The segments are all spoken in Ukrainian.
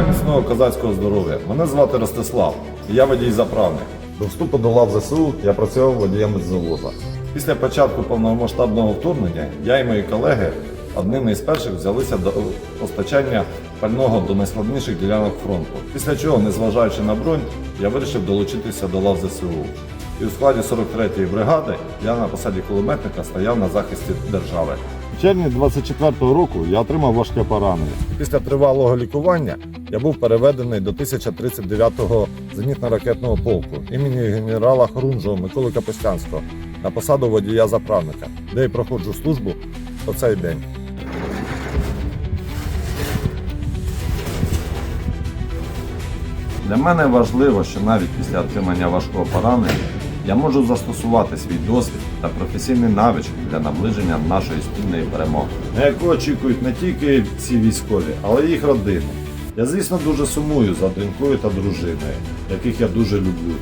Бажаю міцного козацького здоров'я. Мене звати Ростислав, і я водій заправник. До вступу до лав ЗСУ я працював водієм бензовоза. Після початку повномасштабного вторгнення я і мої колеги одними із перших взялися до постачання пального до найскладніших ділянок фронту. Після чого, незважаючи на бронь, я вирішив долучитися до лав ЗСУ. І у складі 43-ї бригади я на посаді кулеметника стояв на захисті держави. В червні 24-го року я отримав важке поранення. Після тривалого лікування я був переведений до 1039-го зенітно-ракетного полку імені генерала Хорунжого Миколи Капустянського на посаду водія-заправника, де й проходжу службу по цей день. Для мене важливо, що навіть після отримання важкого поранення я можу застосувати свій досвід та професійний навички для наближення нашої спільної перемоги, на яку очікують не тільки ці військові, але й їх родини. Я, звісно, дуже сумую за донькою та дружиною, яких я дуже люблю.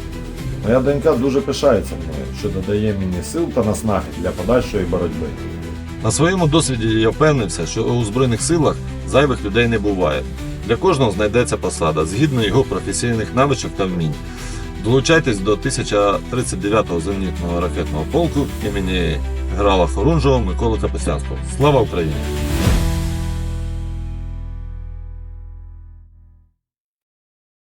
Моя донька дуже пишається мною, що додає мені сил та наснаги для подальшої боротьби. На своєму досвіді я впевнився, що у Збройних силах зайвих людей не буває. Для кожного знайдеться посада згідно його професійних навичок та вмінь. Долучайтесь до 1039-го зенітного ракетного полку імені генерала Хорунжого Миколи Капустянського. Слава Україні!